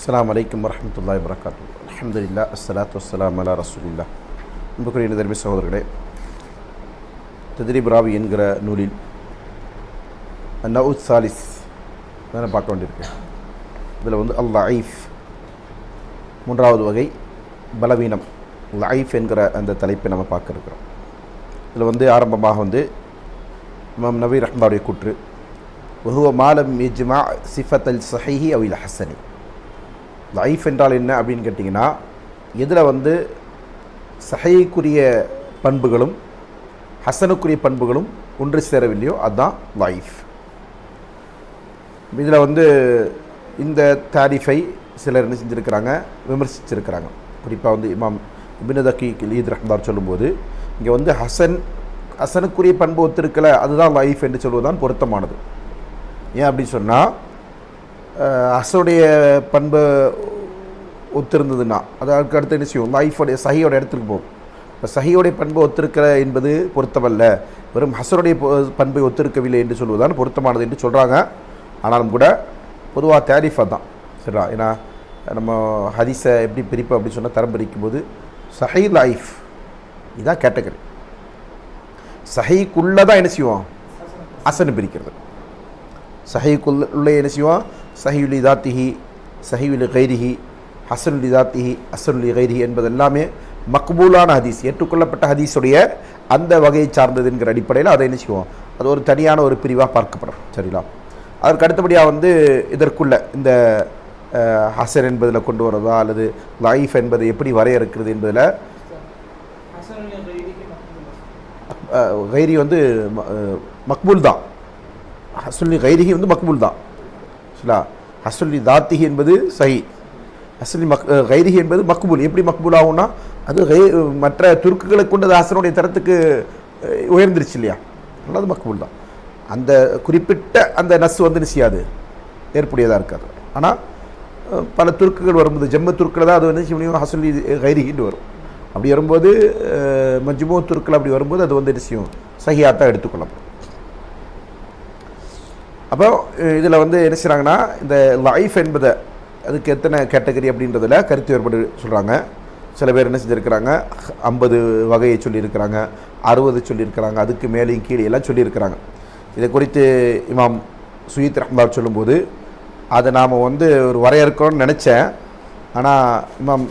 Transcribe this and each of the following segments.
அஸ்லாம் வலைக்கம் வரஹ்மத்துல்லாஹி வரகாத்து அல்ஹம்துலில்லாஹ் அஸ்லாத்து வஸ்ஸலாம் அலா ரசூலில்லா அன்புக்குரிய நிதர்மி சகோதரர்களே தத்ரீப் ராவி என்கிற நூலில் நவுத் சாலிஸ் தானே பார்க்க வேண்டியிருக்கேன் இதில் வந்து அல் ஐஃப் மூன்றாவது வகை பலவீனம். லைஃப் என்கிற அந்த தலைப்பை நம்ம பார்க்குறோம் இதில் வந்து ஆரம்பமாக வந்து இமாம் நபி ரஹ்மாவுடைய கூற்று வஹுவ மாலம் இஜ்மா சிஃபத் அல் சஹிஹி அவில் ஹசனி. லைஃப் என்றால் என்ன அப்படின்னு கேட்டிங்கன்னா இதில் வந்து சஹைக்குரிய பண்புகளும் ஹசனுக்குரிய பண்புகளும் ஒன்று சேரவில்லையோ அதுதான் லைஃப் இதில் வந்து இந்த தாரிஃபை சிலர் என்ன செஞ்சுருக்கிறாங்க? விமர்சிச்சிருக்கிறாங்க. குறிப்பாக வந்து இமாம் இபின்தக்கி லீத் ரஹ்மார் சொல்லும்போது இங்கே வந்து ஹசன் ஹசனுக்குரிய பண்பு ஒத்திருக்கலை அதுதான் லைஃப் என்று சொல்வதுதான் பொருத்தமானது. ஏன் அப்படின்னு சொன்னால் ஹசனுடைய பண்பை ஒத்திருந்ததுன்னா அது அதுக்கு அடுத்து என்ன செய்யும்? லைஃபோடைய சஹியோட இடத்துக்கு போகும். இப்போ சஹியோடைய பண்பு ஒத்திருக்கிற என்பது பொருத்தமல்ல. வெறும் ஹசருடைய பொ- பண்பை ஒத்திருக்கவில்லை என்று சொல்வதுதான் பொருத்தமானது என்று சொல்கிறாங்க ஆனாலும் கூட பொதுவாக தேரிஃபாக தான் சரிடா? ஏன்னா நம்ம ஹதீஸை எப்படி பிரிப்போம் அப்படின்னு சொன்னால் தரம் பிரிக்கும் போது சஹி லைஃப் இதுதான் கேட்டகரி. சஹிக்குள்ளே தான் என்ன செய்வோம்? அசனு பிரிக்கிறது. சஹிக்குள்ள உள்ளே என்ன செய்வோம்? சஹியுலி தாத்திஹி சஹியுலி கைரிஹி ஹசனுலி தாத்திஹி அசனுலி கைரிஹி என்பது எல்லாமே மக்பூலான ஹதீஸ் ஏற்றுக்கொள்ளப்பட்ட ஹதீஸுடைய அந்த வகையை சார்ந்தது என்கிற அடிப்படையில் அதை என்ன செய்வோம் அது ஒரு தனியான ஒரு பிரிவாக பார்க்கப்படும். சரிங்களா? அதற்கு அடுத்தபடியாக வந்து இதற்குள்ள இந்த ஹசன் என்பதில் கொண்டு வரதா அல்லது லைஃப் என்பதை எப்படி வரையறுக்கிறது என்பதில் கைரி வந்து மக்பூல் தான். ஹசுல்லி கைரிஹி வந்து மக்பூல் தான். சரிங்களா ஹசுல்லி தாத்திஹி என்பது சஹி. அசுலி மக் அஹ், கைரிஹி என்பது மக்பூல். எப்படி மக்பூல் ஆகும்னா அது கை மற்ற துருக்குகளை கொண்டு அது ஹசனுடைய தரத்துக்கு உயர்ந்துருச்சு இல்லையா? அதனால் அது மக்பூல் தான். அந்த குறிப்பிட்ட அந்த நஸ் வந்து நிச்சயாது ஏற்புடையதாக இருக்காது. ஆனால் பல துருக்குகள் வரும்போது ஜம்மு துருக்கில் தான் அது வந்து சிவனியும் ஹசுல்லி கைரிஹின்னு வரும். அப்படி வரும்போது அஹ், துருக்கில் துருக்கள் அப்படி வரும்போது அது வந்து நிச்சயம் சஹியாக தான் எடுத்துக்கொள்ளப்படும். அப்போ இதில் வந்து என்ன செய்கிறாங்கன்னா இந்த லைஃப் என்பதை அதுக்கு எத்தனை கேட்டகரி அப்படின்றதில் கருத்து வேறுபாடு சொல்கிறாங்க சில பேர் என்ன செஞ்சுருக்கிறாங்க ஐம்பது வகையை சொல்லியிருக்கிறாங்க அறுபது சொல்லியிருக்கிறாங்க அதுக்கு மேலேயும் கீழே எல்லாம் சொல்லியிருக்கிறாங்க. இதை குறித்து இமாம் சுயீத் ரஹ்மார் சொல்லும்போது அதை நாம் வந்து ஒரு வரையறுக்கணும்னு நினச்சேன். ஆனால் இமாம்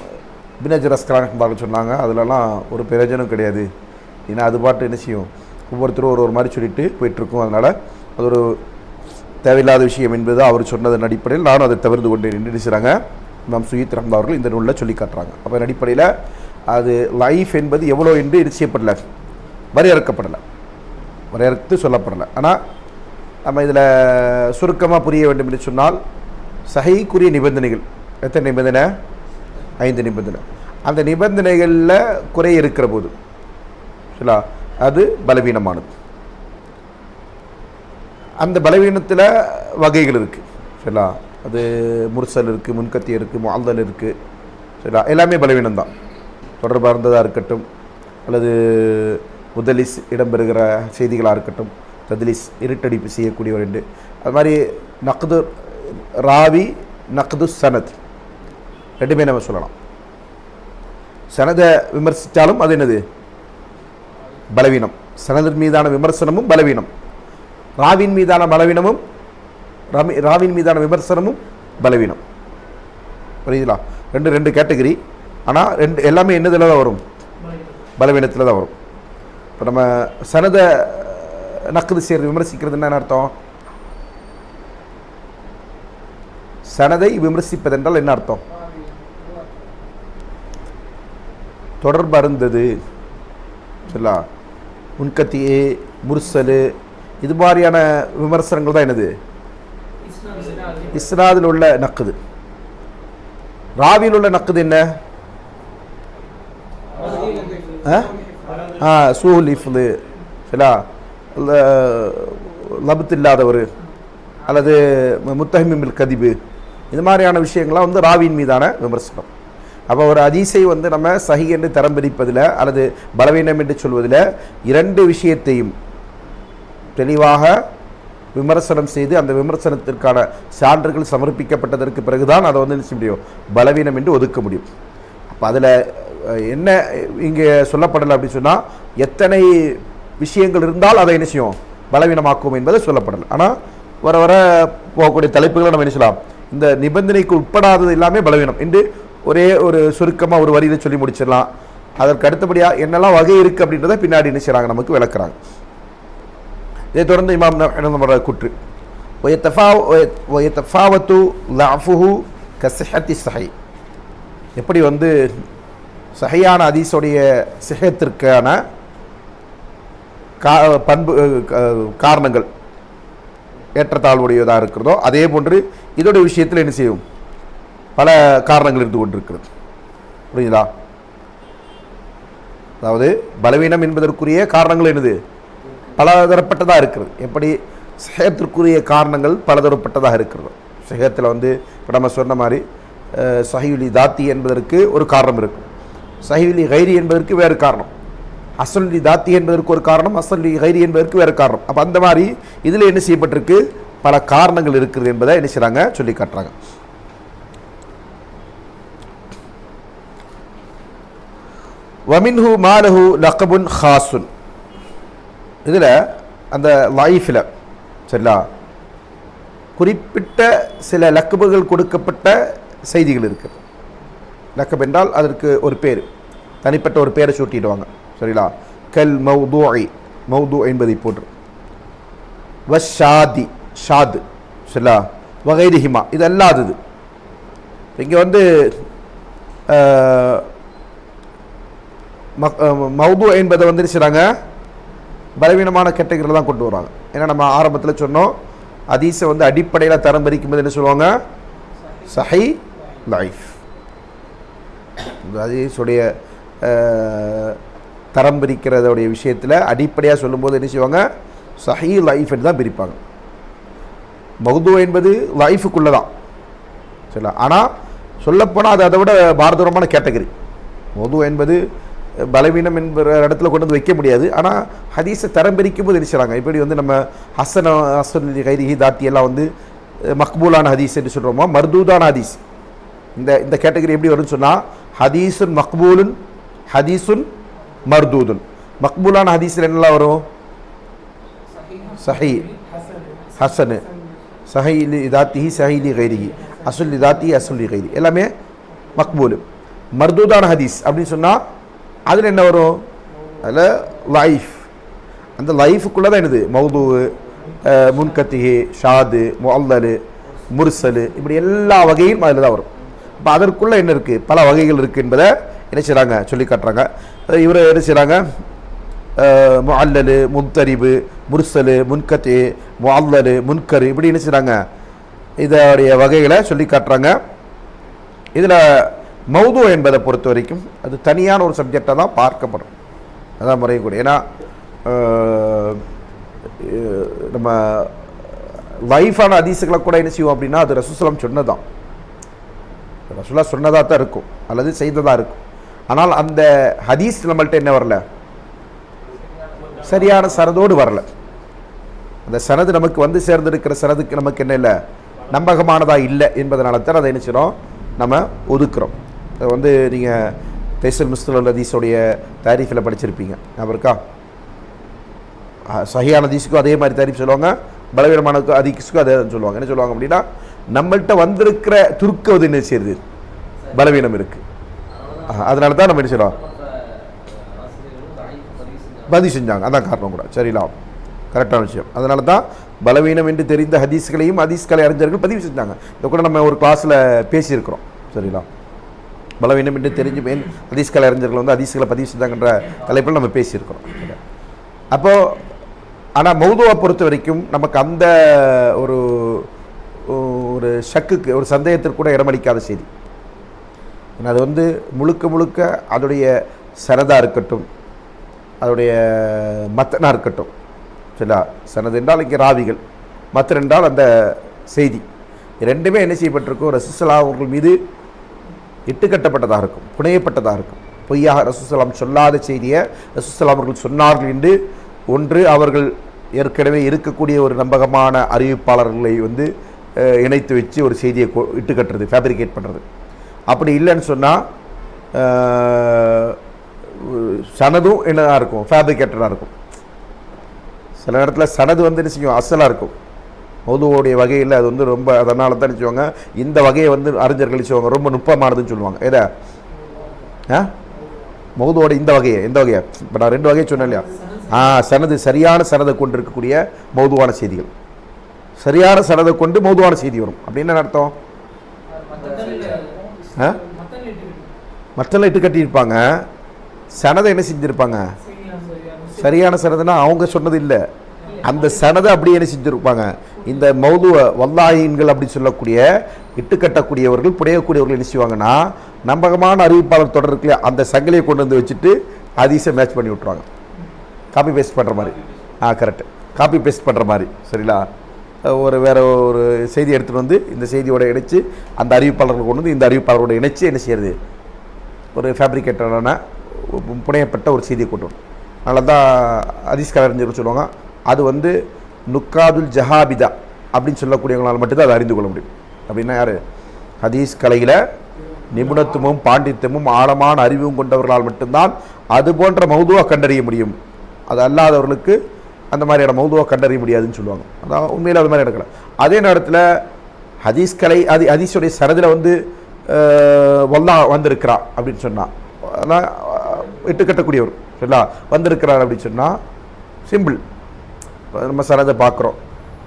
பினஜ் ரஸ்கலான் ரஹ்மார் சொன்னாங்க அதிலலாம் ஒரு பிரயோஜனம் கிடையாது. ஏன்னா அது பாட்டு என்ன செய்யும்? ஒவ்வொருத்தரும் ஒரு ஒரு மாதிரி சொல்லிட்டு போயிட்டுருக்கும். அதனால் அது ஒரு தேவையில்லாத விஷயம் என்பது அவர் சொன்னதன் அடிப்படையில் நானும் அதை தவிர்த்து கொண்டேன். என்று நினைச்சாங்க இமாம் சுயீத் ரஹ்மா அவர்கள் இந்த நூலில் சொல்லி காட்டுறாங்க. அப்போ அடிப்படையில் அது லைஃப் என்பது எவ்வளோ என்று இது செய்யப்படலை. வரையறுக்கப்படலை. வரையறுத்து சொல்லப்படலை. ஆனால் நம்ம இதில் சுருக்கமாக புரிய வேண்டும் என்று சொன்னால் சகைக்குரிய நிபந்தனைகள். எத்தனை நிபந்தனை? ஐந்து நிபந்தனை. அந்த நிபந்தனைகளில் குறை இருக்கிற போது சரிங்களா அது பலவீனமானது. அந்த பலவீனத்தில் வகைகள் இருக்குது சரிங்களா? அது முர்சல் இருக்குது முன்கத்தி இருக்குது மாந்தல் இருக்குது சரிங்களா? எல்லாமே பலவீனம் தான் தொடர்பாக இருந்ததாக இருக்கட்டும் அல்லது முதலிஸ் இடம்பெறுகிற செய்திகளாக இருக்கட்டும் தத்லிஸ் இருட்டடிப்பு செய்யக்கூடியவர் என்று. அது மாதிரி நக்து ராவி நக்து சனத். ரெண்டுமே நம்ம சொல்லலாம். சனதை விமர்சித்தாலும் அது என்னது? பலவீனம். சனதின் மீதான விமர்சனமும் பலவீனம். ராவின் மீதான பலவீனமும் ரமி ராவின் மீதான விமர்சனமும் பலவீனம். புரியுதுங்களா ரெண்டு ரெண்டு கேட்டகரி. ஆனால் ரெண்டு எல்லாமே என்னதில் தான் வரும்? பலவீனத்தில் தான் வரும். இப்போ நம்ம சனதை நக்குது சேர்ந்து விமர்சிக்கிறது என்ன அர்த்தம்? சனதை விமர்சிப்பதென்றால் என்ன அர்த்தம்? தொடர்பு அருந்தது. சரிங்களா முன்கத்தியே முர்சலு இது மாதிரியான விமர்சனங்கள் தான் என்னது? இஸ்னாதில் உள்ள நக்குது. ராவியில் உள்ள நக்குது என்ன? ஆ? ஆ சூஹுல் இஃப்லு சரிங்களா லபத்து இல்லாதவர் அல்லது முத்தஹமிமில் கதிபு. இது மாதிரியான விஷயங்கள்லாம் வந்து ராவியின் மீதான விமர்சனம். அப்போ ஒரு அதிசை வந்து நம்ம சஹி என்று தரம் பிரிப்பதில் அல்லது பலவீனம் என்று சொல்வதில் இரண்டு விஷயத்தையும் தெளிவாக விமர்சனம் செய்து அந்த விமர்சனத்திற்கான சான்றுகள் சமர்ப்பிக்கப்பட்டதற்கு பிறகுதான் அதை வந்து என்ன செய்ய முடியும்? பலவீனம் என்று ஒதுக்க முடியும். அப்போ அதில் என்ன இங்கே சொல்லப்படலை அப்படின்னு சொன்னால் எத்தனை விஷயங்கள் இருந்தால் அதை என்ன செய்யும்? பலவீனமாக்கும் என்பதை சொல்லப்படலை. ஆனால் வர வர போகக்கூடிய தலைப்புகளை நம்ம என்ன செய்யலாம்? இந்த நிபந்தனைக்கு உட்படாதது எல்லாமே பலவீனம் என்று ஒரே ஒரு சுருக்கமாக ஒரு வரியில் சொல்லி முடிச்சிடலாம். அதற்கு அடுத்தபடியாக என்னெல்லாம் வகை இருக்குது அப்படின்றத பின்னாடி என்ன செய்கிறாங்க நமக்கு விளக்குறாங்க. இதை தொடர்ந்து இமாம் நம்மளோட குற்று. ஒயத்தஃபாவத்து லஃபுஹு கசிஹத்தி சஹை. எப்படி வந்து சஹையான அதீஸுடைய சிஹத்திற்கான கா பண்பு காரணங்கள் ஏற்றத்தாழ்வுடையதாக இருக்கிறதோ அதே போன்று இதோடைய விஷயத்தில் என்ன செய்யும்? பல காரணங்கள் இருந்து கொண்டிருக்கிறது. புரியுதா? அதாவது பலவீனம் என்பதற்குரிய காரணங்கள் என்னது? பலதரப்பட்டதாக இருக்கிறது. எப்படி? சேகத்திற்குரிய காரணங்கள் பலதரப்பட்டதாக இருக்கிறது. சேகத்தில் வந்து இப்போ நம்ம சொன்ன மாதிரி அஹ், தாத்தி என்பதற்கு ஒரு காரணம் இருக்கும் சஹீலி கைரி என்பதற்கு வேறு காரணம். அசல்லி தாத்தி என்பதற்கு ஒரு காரணம் அசல்லி கைரி என்பதற்கு வேறு காரணம். அப்போ அந்த மாதிரி இதில் என்ன செய்யப்பட்டிருக்கு? பல காரணங்கள் இருக்குது என்பதை என்ன செய்கிறாங்க சொல்லி காட்டுறாங்க. வமின்ஹு மாலஹு லக்கபுன் ஹாசுன். இதில் அந்த லைஃபில் சரிங்களா? குறிப்பிட்ட சில லக்கபுகள் கொடுக்கப்பட்ட செய்திகள் இருக்குது லக்கப் என்றால் அதற்கு ஒரு பேர். தனிப்பட்ட ஒரு பேரை சூட்டிடுவாங்க சரிங்களா? கல் மௌதூஇ மௌது என்பதை போன்று. வஷாதி ஷாது சரிங்களா? வகைரிஹிமா இது அல்லாதது இங்கே வந்து மௌது என்பதை வந்து என்ன பலவீனமான கேட்டகரியில் தான் கொண்டு வராங்க. ஏன்னா நம்ம ஆரம்பத்தில் சொன்னோம் அதீஸை வந்து அடிப்படையில் தரம் பிரிக்கும்போது என்ன சொல்லுவாங்க? சஹை லைஃப் இந்த அதீஸுடைய தரம் பிரிக்கிறதோடைய விஷயத்தில் அடிப்படையாக சொல்லும்போது என்ன செய்வாங்க? சஹி லைஃப் என்று தான் பிரிப்பாங்க. மௌது என்பது லைஃபுக்குள்ளே தான் சரிங்களா? ஆனால் சொல்லப்போனால் அது அதை விட பாரதூரமான கேட்டகரி மௌது என்பது பலவீனம் என்கிற இடத்துல கொண்டு வந்து வைக்க முடியாது. ஆனால் ஹதீஸை தரம் பிரிக்கும் போது இருக்கிறாங்க இப்படி வந்து நம்ம ஹசன ஹசன் கைரிஹி தாத்தி எல்லாம் வந்து மக்பூலான ஹதீஸ் என்று சொல்கிறோமோ மர்தூதான ஹதீஸ். இந்த இந்த கேட்டகரி எப்படி வரும்னு சொன்னால் ஹதீசுன் மக்பூலுன் ஹதீசுன் மர்தூதுன். மக்பூலான ஹதீஸில் என்னெல்லாம் வரும்? சஹி ஹசனு. சஹைலி இதாத்திஹி சஹைலி கைரிஹி. அசுல் இதாத்தி அசுல்லி கைரி எல்லாமே மக்பூலு. மர்தூதான ஹதீஸ் அப்படின்னு சொன்னால் அதில் என்ன வரும்? அதில் லைஃப். அந்த லைஃபுக்குள்ளே தான் என்னது மௌது முன்கத்திகி ஷாது முல்லலு முர்சலு இப்படி எல்லா வகையும் அதில் தான் வரும். இப்போ அதற்குள்ளே என்ன இருக்குது பல வகைகள் இருக்குது என்பதை என்ன செய்கிறாங்க சொல்லி காட்டுறாங்க. இவர் என்ன செய்கிறாங்க முஅல்லலு முன்தரிபு முர்சலு முன்கத்தி முஅல்லலு முன்கரு இப்படி என்ன செய்கிறாங்க இதோடைய வகைகளை சொல்லி காட்டுறாங்க. இதில் மௌது என்பதை பொறுத்த வரைக்கும் அது தனியான ஒரு சப்ஜெக்டாக தான் பார்க்கப்படும். அதான் முறை கூட ஏன்னா நம்ம லைஃபான அதிசுகளை கூட என்ன செய்வோம் அப்படின்னா அது ரசூசலம் சொன்னதான் ரசூலா சொன்னதாக தான் இருக்கும். அல்லது செய்ததாக இருக்கும். ஆனால் அந்த ஹதீஸ் நம்மள்ட்ட என்ன வரல? சரியான சரதோடு வரல. அந்த சனது நமக்கு வந்து சேர்ந்திருக்கிற சனதுக்கு நமக்கு என்ன இல்லை? நம்பகமானதாக இல்லை என்பதனால தான் அதை என்ன செய்கிறோம் நம்ம ஒதுக்குறோம். வந்து நீங்கள் தைசல் முஸ்தல் ஹதீஸோடைய தாரீஃபில் படிச்சிருப்பீங்க. ஞாபகம் இருக்கா? சஹியான ஹதீஸுக்கும் அதே மாதிரி தாரீஃப் சொல்லுவாங்க. பலவீனமான அதிகஸுக்கும் அதே சொல்லுவாங்க. என்ன சொல்லுவாங்க அப்படின்னா நம்மள்கிட்ட வந்திருக்கிற துருக்குவது என்ன செய்யுது? பலவீனம் இருக்குது அதனால தான் நம்ம என்ன செய்யலாம் பதிவு செஞ்சாங்க. அதான் காரணம் கூட. சரிங்களா? கரெக்டான விஷயம். அதனால தான் பலவீனம் என்று தெரிந்த ஹதீஸ்களையும் ஹதீஸ்களை அறிஞர்கள் பதிவு செஞ்சாங்க. இதை கூட நம்ம ஒரு கிளாஸில் பேசியிருக்கிறோம். சரிங்களா? பலவீனம் என்று தெரிஞ்சு மேன் ஹதீஸ்கலை அறிஞர்கள் வந்து ஹதீஸ்களை பதிவு செஞ்சாங்கன்ற தலைப்பில் நம்ம பேசியிருக்கிறோம். அப்போது ஆனால் மௌதுவை பொறுத்த வரைக்கும் நமக்கு அந்த ஒரு ஒரு ஷக்குக்கு ஒரு சந்தேகத்திற்கு கூட இடமளிக்காத செய்தி. ஏன்னா அது வந்து முழுக்க முழுக்க அதோடைய சரதாக இருக்கட்டும் அதோடைய மத்தனாக இருக்கட்டும் சரிங்களா? சனது என்றால் இங்கே ராவிகள் மத்தன் என்றால் அந்த செய்தி. ரெண்டுமே என்ன செய்யப்பட்டிருக்கும் ரசிசலா அவர்கள் மீது இட்டுக்கட்டப்பட்டதாக இருக்கும் புனையப்பட்டதாக இருக்கும். பொய்யாக ரசூசலாம் சொல்லாத செய்தியை ரசூசலாம் அவர்கள் சொன்னார்கள் என்று ஒன்று அவர்கள் ஏற்கனவே இருக்கக்கூடிய ஒரு நம்பகமான அறிவிப்பாளர்களை வந்து இணைத்து வச்சு ஒரு செய்தியை கொ- இட்டு கட்டுறது ஃபேப்ரிகேட் பண்ணுறது அப்படி இல்லைன்னு சொன்னால் சனதும் என்னதான் இருக்கும் ஃபேப்ரிகேட்டடாக இருக்கும். சில நேரத்தில் சனது வந்து என்ன செய்யும் அசலாக இருக்கும். மௌதுவோடைய வகையில் அது வந்து ரொம்ப அதனால தான் சொல்லுவாங்க இந்த வகையை வந்து அறிஞர்கள் சொல்லுவாங்க ரொம்ப நுட்பமானதுன்னு சொல்லுவாங்க. எதை ஆ? மௌதுவோட இந்த வகையை எந்த வகையை. இப்போ நான் ரெண்டு வகையை சொன்னேன் இல்லையா? ஆ சனது சரியான சனதை கொண்டு இருக்கக்கூடிய மௌதுவான செய்திகள். சரியான சனதை கொண்டு மௌதுவான செய்தி வரும். அப்படின்னு என்ன அர்த்தம்? ஆ? மற்றெல்லாம் இட்டு கட்டியிருப்பாங்க. சனதை என்ன செஞ்சுருப்பாங்க? சரியான சனதுனா அவங்க சொன்னது இல்லை. அந்த சனதை அப்படியே என்ன செஞ்சுருப்பாங்க? இந்த மௌதுவ வல்லாயின்கள் அப்படி சொல்லக்கூடிய இட்டுக்கட்டக்கூடியவர்கள் புடையக்கூடியவர்கள் என்ன செய்வாங்கன்னா நம்பகமான அறிவிப்பாளர் தொடர் அந்த சங்கிலியை கொண்டு வந்து வச்சுட்டு அதிசை மேட்ச் பண்ணி விட்ருவாங்க காப்பி பேஸ்ட் பண்ணுற மாதிரி. ஆ கரெக்ட் காப்பி பேஸ்ட் பண்ணுற மாதிரி. சரிங்களா? ஒரு வேறு ஒரு செய்தி எடுத்துகிட்டு வந்து இந்த செய்தியோட இணைச்சு அந்த அறிவிப்பாளர்கள் கொண்டு வந்து இந்த அறிவிப்பாளரோட இணைச்சு என்ன செய்யறது? ஒரு ஃபேப்ரிகேட்டடான புனையப்பட்ட ஒரு செய்தியை கொண்டு வரும் அதனால தான் ஹதீஸ் கலைஞர் சொல்லுவாங்க அது வந்து நுக்காதுல் ஜஹாபிதா அப்படின்னு சொல்லக்கூடியவங்களால் மட்டும்தான் அதை அறிந்து கொள்ள முடியும். அப்படின்னா யார்? ஹதீஸ் கலையில் நிபுணத்துவமும் பாண்டித்யமும் ஆழமான அறிவும் கொண்டவர்களால் மட்டும்தான் அது போன்ற மௌதுவாக கண்டறிய முடியும். அது அல்லாதவர்களுக்கு அந்த மாதிரியான மௌதுவாக கண்டறிய முடியாதுன்னு சொல்லுவாங்க. அதான் உண்மையில் அது மாதிரி நடக்கல. அதே நேரத்தில் ஹதீஸ் கலை அது ஹதீஸுடைய சரதில் வந்து வல்லா வந்திருக்கிறா அப்படின்னு சொன்னால் அதான் அஹ், இட்டுக்கட்டக்கூடியவர். சரிங்களா? வந்திருக்கிறார் அப்படின்னு சொன்னால் சிம்பிள். நம்ம சனதை பார்க்குறோம்.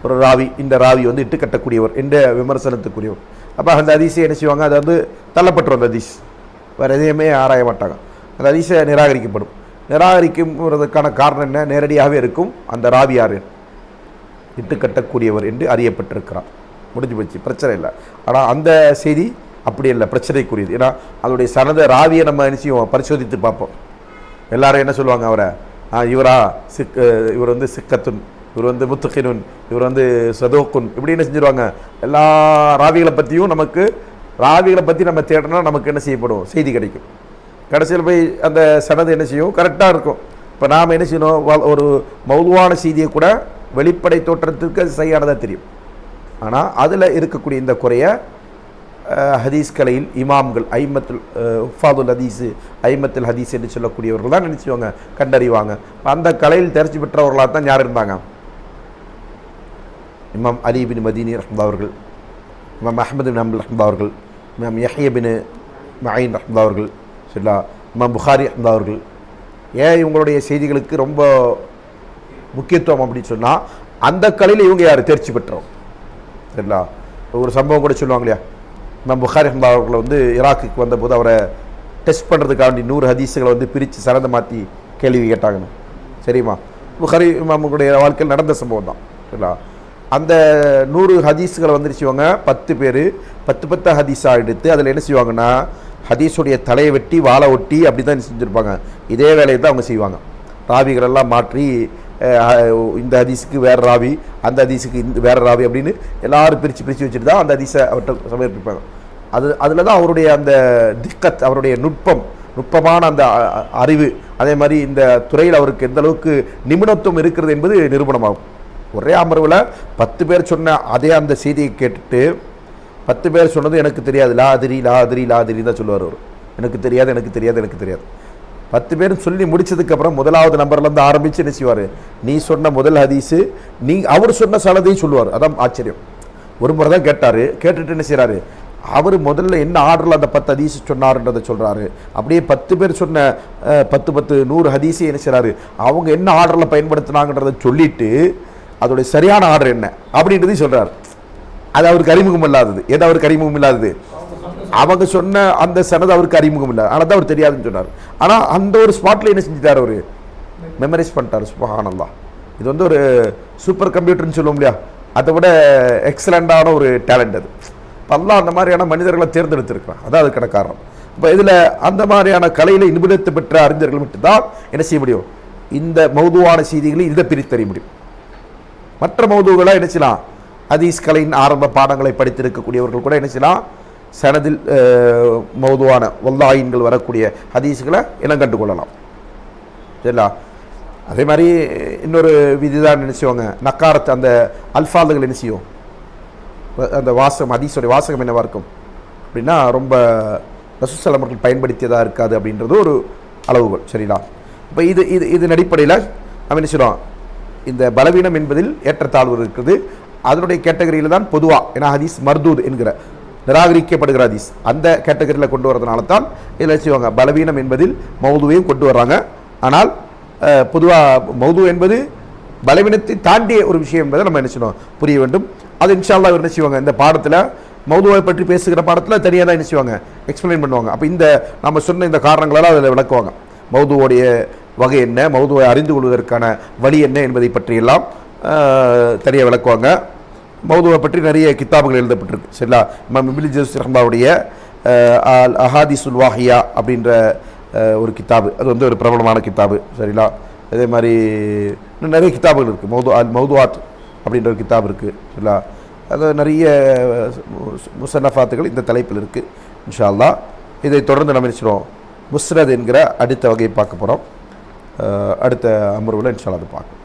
ஒரு ராவி இந்த ராவி வந்து இட்டு கட்டக்கூடியவர் என்ற விமர்சனத்துக்குரியவர். அப்போ அந்த அதிசயம் என்ன செய்வாங்க? அது வந்து தள்ளப்பட்டுரும் அந்த அதிஸ் வேறு எதையுமே ஆராய மாட்டாங்க. அந்த அதிசை நிராகரிக்கப்படும். நிராகரிக்கும்ன்றதுக்கான காரணம் என்ன? நேரடியாகவே இருக்கும் அந்த ராவி யார்? இட்டு கட்டக்கூடியவர் என்று அறியப்பட்டிருக்கிறார். முடிஞ்சு போச்சு பிரச்சனை இல்லை. ஆனால் அந்த செய்தி அப்படி இல்லை பிரச்சனைக்குரியது. ஏன்னா அதோடைய சனத ராவியை நம்ம என்ன செய்வோம்? பரிசோதித்து பார்ப்போம். எல்லாரும் என்ன சொல்லுவாங்க அவரை? இவரா சிக் இவர் வந்து சிக்கத்துன் இவர் வந்து முத்துகினுன் இவர் வந்து சதோக்குன். இப்படி என்ன செஞ்சுருவாங்க? எல்லா ராவிகளை பற்றியும் நமக்கு ராவிகளை பற்றி நம்ம தேடினா நமக்கு என்ன செய்யப்படும்? செய்தி கிடைக்கும். கடைசியில் போய் அந்த சனது என்ன செய்யும்? கரெக்டாக இருக்கும். இப்போ நாம் என்ன செய்யணும்? வ- ஒரு மௌதுவான செய்தியை கூட வெளிப்படை தோற்றத்திற்கு அது சரியானதாக தெரியும். ஆனால் அதில் இருக்கக்கூடிய இந்த குறைய ஹதீஸ் கலையில் இமாம்கள் ஐமத்துல் உஃபாதுல் ஹதீஸு ஐமத்துல் ஹதீஸ் என்று சொல்லக்கூடியவர்கள் தான் நினச்சிவாங்க கண்டறிவாங்க. அந்த கலையில் தேர்ச்சி பெற்றவர்களாக தான் யார் இருந்தாங்க? இமாம் அலிபின் மதீனி ரஹ்மதா அவர்கள் இமாம் அஹமது பின் அம்பல் ரஹ்மதா அவர்கள் இமாம் யஹியபின் மயின் ரஹ்மதா அவர்கள் சரிங்களா இமாம் புகாரி ரஹ்மதா அவர்கள். ஏன் இவங்களுடைய செய்திகளுக்கு ரொம்ப முக்கியத்துவம் அப்படின்னு சொன்னால் அந்த கலையில் இவங்க யார்? தேர்ச்சி பெற்றோம் சரிங்களா? ஒரு சம்பவம் கூட சொல்லுவாங்க இல்லையா? இமாம் புகாரி அஹமதா அவர்களை வந்து ஈராக்குக்கு வந்தபோது அவரை டெஸ்ட் பண்ணுறதுக்காண்டி நூறு ஹதீஸுகளை வந்து பிரித்து சரதை மாற்றி கேள்வி கேட்டாங்கன்னு. சரிம்மா புகாரி இமாமுடைய வாழ்க்கையில் நடந்த சம்பவம் தான். சரிங்களா? அந்த நூறு ஹதீஸுகளை வந்து செய்வாங்க. பத்து பேர். பத்து பத்து ஹதீஸாக எடுத்து அதில் என்ன செய்வாங்கன்னா ஹதீஸுடைய தலையை வெட்டி வாழை ஒட்டி அப்படி தான் செஞ்சுருப்பாங்க. இதே வேலையை தான் அவங்க செய்வாங்க. ராவிகள் எல்லாம் மாற்றி இந்த ஹதீஸுக்கு வேறு ராவி அந்த ஹதீஸுக்கு இந்த வேற ராவி அப்படின்னு எல்லாரும் பிரித்து பிரித்து வச்சுட்டு தான் அந்த ஹதீஸை அவர்கிட்ட சமர்ப்பிப்பாங்க. அது அதில் தான் அவருடைய அந்த திக்கத் அவருடைய நுட்பம் நுட்பமான அந்த அ- அறிவு. அதே மாதிரி இந்த துறையில் அவருக்கு எந்த அளவுக்கு நிபுணத்துவம் இருக்கிறது என்பது நிரூபணமாகும். ஒரே அமர்வில் பத்து பேர் சொன்ன அதே அந்த செய்தியை கேட்டுட்டு பத்து பேர் சொன்னது எனக்கு தெரியாது. லா லாதிரி லாதிரி தான் சொல்லுவார் அவர். எனக்கு தெரியாது எனக்கு தெரியாது எனக்கு தெரியாது. பத்து பேர் சொல்லி முடிச்சதுக்கப்புறம் முதலாவது நம்பர்லேருந்து ஆரம்பித்து என்ன செய்வார்? நீ சொன்ன முதல் ஹதீஸு நீ அவர் சொன்ன சலதையும் சொல்லுவார். அதான் ஆச்சரியம். ஒரு முறை தான் கேட்டார். கேட்டுட்டு என்ன செய்கிறாரு அவர் முதல்ல என்ன ஆர்டரில் அந்த பத்து ஹதீஸ் சொன்னார்ன்றதை சொல்கிறாரு அப்படியே பத்து பேர் சொன்ன பத்து பத்து நூறு ஹதீஸை என்ன செய்கிறாரு அவங்க என்ன ஆர்டரில் பயன்படுத்தினாங்கன்றதை சொல்லிவிட்டு அதோடைய சரியான ஆர்டர் என்ன? அப்படின்றதையும் சொல்கிறார் அது அவருக்கு அறிமுகம் இல்லாதது. எது அவருக்கு அறிமுகம் இல்லாதது? அவங்க சொன்ன அந்த சனது அவருக்கு அறிமுகம் இல்லை. ஆனால் தான் அவர் தெரியாதுன்னு சொன்னார். ஆனால் அந்த ஒரு ஸ்பாட்டில் என்ன செஞ்சுட்டார் அவர்? மெமரைஸ் பண்ணிட்டார். சுபஹானல்லா இது வந்து ஒரு சூப்பர் கம்ப்யூட்டர்னு சொல்லுவோம் இல்லையா? அதை விட எக்ஸலண்டான ஒரு டேலண்ட் அது. இப்ப அந்த மாதிரியான மனிதர்களை தேர்ந்தெடுத்திருக்கிறான். அதான் அதுக்கான காரணம். இப்போ இதில் அந்த மாதிரியான கலையில் நிபுணத்து பெற்ற அறிஞர்கள் மட்டும்தான் என்ன செய்ய முடியும்? இந்த மௌதுவான செய்திகளை இதை பிரித்தறிய முடியும். மற்ற மௌதுகளை என்ன செய்யலாம்? ஹதீஸ் கலையின் ஆரம்ப பாடங்களை படித்திருக்கக்கூடியவர்கள் கூட என்ன செய்யலாம்? சனதில் மௌதுவான வல்லாயின்கள் வரக்கூடிய ஹதீஸுகளை இனம் கண்டு கொள்ளலாம் சரிங்களா? அதே மாதிரி இன்னொரு விதி தான் நக்காரத்தை நக்காரத்து அந்த அல்ஃபாதுகள் என்ன செய்யும்? அந்த வாசகம் ஹதீஸோடைய வாசகம் என்னவாக இருக்கும்? அப்படின்னா ரொம்ப ரசூசலம் பயன்படுத்தியதாக இருக்காது அப்படின்றது ஒரு அளவுகள் சரிங்களா? இப்போ இது இது இதன் அடிப்படையில் நம்ம என்ன செய்கிறோம் இந்த பலவீனம் என்பதில் ஏற்றத்தாழ்வு இருக்குது அதனுடைய கேட்டகரியில் தான் பொதுவாக ஏன்னா ஹதீஸ் மர்தூத் என்கிற நிராகரிக்கப்படுகிற ஹதீஸ். அந்த கேட்டகரியில் கொண்டு வரதுனால தான் இதில் செய்வாங்க பலவீனம் என்பதில் மௌதுவையும் கொண்டு வர்றாங்க. ஆனால் பொதுவாக மௌது என்பது பலவீனத்தை தாண்டிய ஒரு விஷயம் என்பதை நம்ம என்ன செய்யணும்? புரிய வேண்டும். அது இன்ஷால்லா என்ன செய்வாங்க? இந்த பாடத்தில் மௌதுவை பற்றி பேசுகிற பாடத்தில் தனியாக தான் என்ன செய்வாங்க? எக்ஸ்பிளைன் பண்ணுவாங்க. அப்போ இந்த நம்ம சொன்ன இந்த காரணங்களெல்லாம் அதில் விளக்குவாங்க. மௌதுவோடைய வகை என்ன மௌதுவை அறிந்து கொள்வதற்கான வழி என்ன என்பதை பற்றியெல்லாம் தனியாக விளக்குவாங்க. மௌதுவை பற்றி நிறைய கித்தாபுகள் எழுதப்பட்டிருக்கு சரிங்களா? இமாம் இபிலி ஜோஸ் ரஹ்மாவுடைய அல் அஹாதிசுல் வாஹியா அப்படின்ற ஒரு கித்தாபு. அது வந்து ஒரு பிரபலமான கித்தாபு சரிங்களா? அதே மாதிரி இன்னும் நிறைய கித்தாபுகள் இருக்குது மௌது அல் மௌதுவாத் அப்படின்ற ஒரு கித்தாப் இருக்குது சரிங்களா? அது நிறைய முசன்னஃபாத்துகள் இந்த தலைப்பில் இருக்குது இன்ஷால்லா இதை தொடர்ந்து நம்ம நினைச்சிடும் முஸ்ரத் என்கிற அடுத்த வகையை பார்க்க போகிறோம் அடுத்த அமர்வில் இன்ஷா அல்லாஹ் அதை பார்க்கணும்